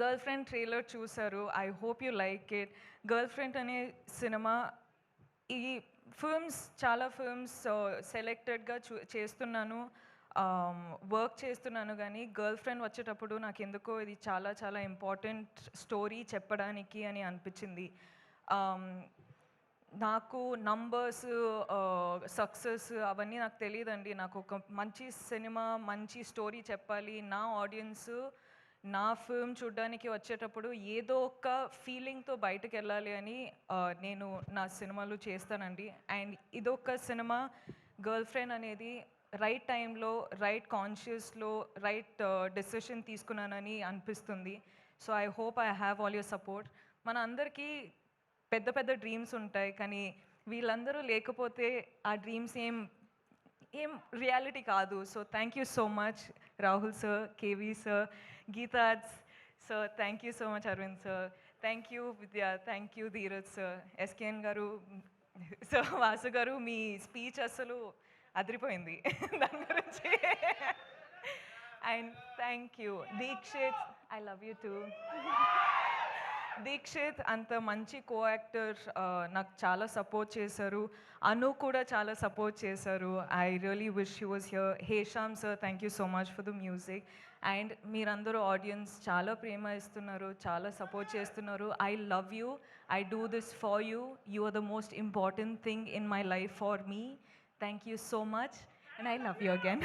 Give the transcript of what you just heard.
Girl friend trailer చూసారు I hope you like it Girlfriend అనే సినిమా ఈ ఫిల్మ్స్ చాలా ఫిల్మ్స్ సెలెక్టెడ్గా uh, చూ చేస్తున్నాను. Um, వర్క్ చేస్తున్నాను కానీ గర్ల్ ఫ్రెండ్ వచ్చేటప్పుడు నాకు ఎందుకో ఇది చాలా చాలా ఇంపార్టెంట్ స్టోరీ చెప్పడానికి అని అనిపించింది. Um, నాకు నంబర్స్ సక్సెస్ uh, అవన్నీ నాకు తెలియదండి నాకు ఒక మంచి సినిమా మంచి స్టోరీ చెప్పాలి. నా ఆడియన్స్ నా ఫిల్మ్ చూడడానికి వచ్చేటప్పుడు ఏదో ఒక ఫీలింగ్తో బయటకు వెళ్ళాలి అని నేను నా సినిమాలు చేస్తానండి. అండ్ ఇదొక సినిమా గర్ల్ ఫ్రెండ్ అనేది రైట్ టైంలో రైట్ కాన్షియస్లో రైట్ డెసిషన్ తీసుకున్నానని అనిపిస్తుంది. So I hope I have all your support మన అందరికీ పెద్ద పెద్ద డ్రీమ్స్ ఉంటాయి కానీ వీళ్ళందరూ లేకపోతే ఆ డ్రీమ్స్ ఏం ఏం రియాలిటీ కాదు. So thank you so much Rahul sir KV sir గీతాజ్ sir thank you so much Aravind sir thank you Vidya thank you Dheeraj sir SKN గారు సో వాసు గారు మీ స్పీచ్ అసలు అదిరిపోయింది. దాని గురించి. And thank you Dheekshith I love you too Dheekshith అంత మంచి co actor నాకు చాలా సపోర్ట్ చేశారు. అను కూడా చాలా సపోర్ట్ చేశారు. I really wish you was here Hesham sir thank you so much for the music and మీరందరూ ఆడియన్స్ చాలా ప్రేమ ఇస్తున్నారు చాలా సపోర్ట్ చేస్తున్నారు. I love you I do this for you you are the most important thing in my life for me thank you so much and I love you again